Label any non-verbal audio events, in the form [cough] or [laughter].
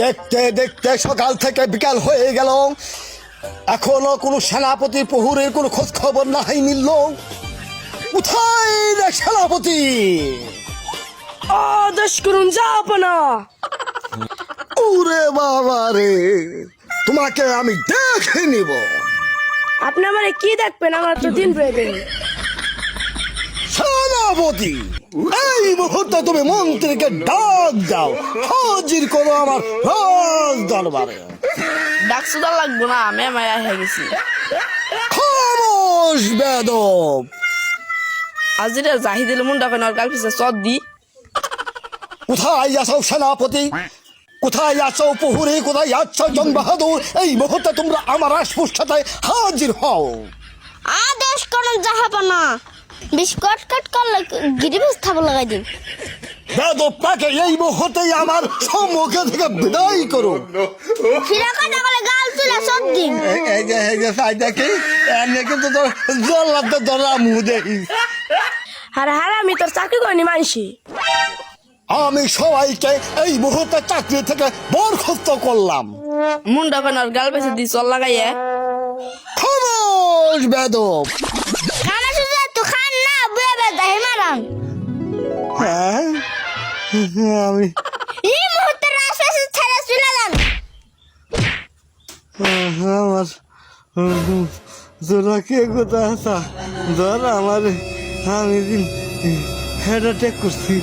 দেখতে দেখতে সকাল থেকে বিকাল হয়ে গেল। এখনও কোনো সেনাপতি প্রহুরের কোনো খোঁজ খবর নাই মিলল কোথায় রে সেনাপতি! আদেশ করুন যাপনা ওরে বাবা রে তোমাকে আমি দেখে নিব। আপনি আমারে কি দেখবেন? আমার তো দিন প্রয়োজন সেনাপতি! এই মুহূর্তে তুমি মন্ত্রীকে ডাক দাও। হাজির করো আমার রাজ দরবারে। ডাক সুদা লাগবো না আমি মায়া হয়ে গেছি। খামোশ বেদব আজিরে জাহিদিল মুন্ডা কেন গাল পিছে চদ দি। কোথায় আছো সেনাপতি? কোথায় আছো প্রহরী কোথায় আছো জন বাহাদুর? এই মুহূর্তে তোমরা আমার রাজপুষ্ঠতায় হাজির হও। আদেশ করুন জাহাপনা বিস্কট কট করলে গিরিবাস থাবো লাগাই দিন। এই মুহূর্তেই আমার সম্মুখে থেকে বিদায় করুন। ফিরা কথা বলে গাল তুলে সব দিন। এই যে এই যে সাই দেখি এনে কিন্তু তোর জল লাগতে ধরা মুহ দেখি। আরে হারে আমি তোর চাকরি করিনি মানসি। আমি সবাইকে এই মুহূর্তে চাকরি থেকে বরখাস্ত করলাম। মুন্ডা কেন গাল পিছে দি চল লাগাইয়া। খামোশ বেদব [laughs] আমি এই মুহূর্তে রাজপাশে ছাড়া চলে যান। আমার তোরা কে কোথায় আসা ধর আমার আমি হেড অ্যাটাক করছি।